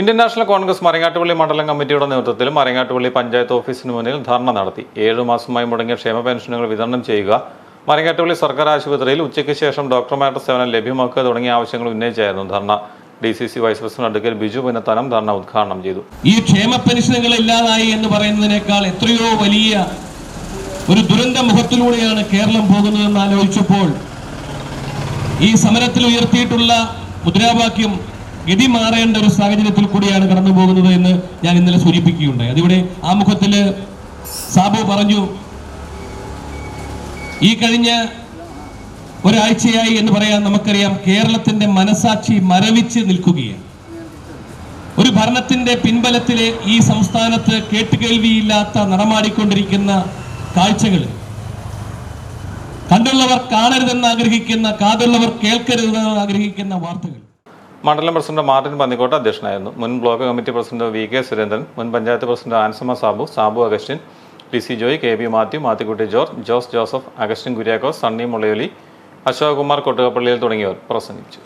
Indian national Congress Marangattupally മണ്ഡലം കമ്മിറ്റിയുടെ നേതൃത്വത്തിൽ മരങ്ങാട്ടുപള്ളി പഞ്ചായത്ത് ഓഫീസിന് മുന്നിൽ ധർണ നടത്തി. ഏഴു മാസമായി മുടങ്ങിയ ക്ഷേമ പെൻഷനുകൾ വിതരണം ചെയ്യുക. മരങ്ങാട്ടുപള്ളി സർക്കാർ ആശുപത്രിയിൽ ഉച്ചയ്ക്ക് ശേഷം ഡോക്ടർമാരുടെ സേവനം ലഭ്യമാക്കുക തുടങ്ങിയ ആവശ്യങ്ങൾ ഉന്നയിച്ചായിരുന്നു dharna. D C C vice president advocate Biju Punnathanam dharna ഉദ്ഘാടനം ചെയ്തു. ഈ ക്ഷേമ പെൻഷനുകൾ ഇല്ലാതായി എന്ന് പറയുന്നതിനേക്കാൾ എത്രയോ വലിയ ഒരു ദുരന്ത മുഖത്തിലൂടെയാണ് കേരളം പോകുന്നതെന്ന് ആലോചിച്ചപ്പോൾ ഈ സമരത്തിൽ ഉയർത്തിയിട്ടുള്ള മുദ്രാവാക്യം ഗതി മാറേണ്ട ഒരു സാഹചര്യത്തിൽ കൂടിയാണ് കടന്നു പോകുന്നത് എന്ന് ഞാൻ ഇന്നലെ സൂചിപ്പിക്കുകയുണ്ടായി. അതിവിടെ ആമുഖത്തിൽ സാബു പറഞ്ഞു ഈ കഴിഞ്ഞ ഒരാഴ്ചയായി എന്ന് പറയാൻ നമുക്കറിയാം കേരളത്തിന്റെ മനസാക്ഷി മരവിച്ച് നിൽക്കുകയാണ്. ഒരു ഭരണത്തിന്റെ പിൻബലത്തിലെ ഈ സംസ്ഥാനത്ത് കേട്ടുകേൾവിയില്ലാത്ത നടമാടിക്കൊണ്ടിരിക്കുന്ന കാഴ്ചകൾ. കണ്ടുള്ളവർ കാണരുതെന്ന് ആഗ്രഹിക്കുന്ന കാതുള്ളവർ കേൾക്കരുതെന്ന് ആഗ്രഹിക്കുന്ന വാർത്തകൾ. മണ്ഡലം പ്രസിഡന്റ് മാർട്ടിൻ പന്നിക്കോട്ട് അധ്യക്ഷനായിരുന്നു. മുൻ block committee president V K Surendran മുൻ panchayat president Ansamma Sabu Sabu Augustine P C Joy K B Mathew Mathikutty George Jose Joseph Augustine Kuriakose Sunny Mulayoli Ashok Kumar കൊട്ടുകപ്പള്ളിയിൽ തുടങ്ങിയവർ പ്രസംഗിച്ചു.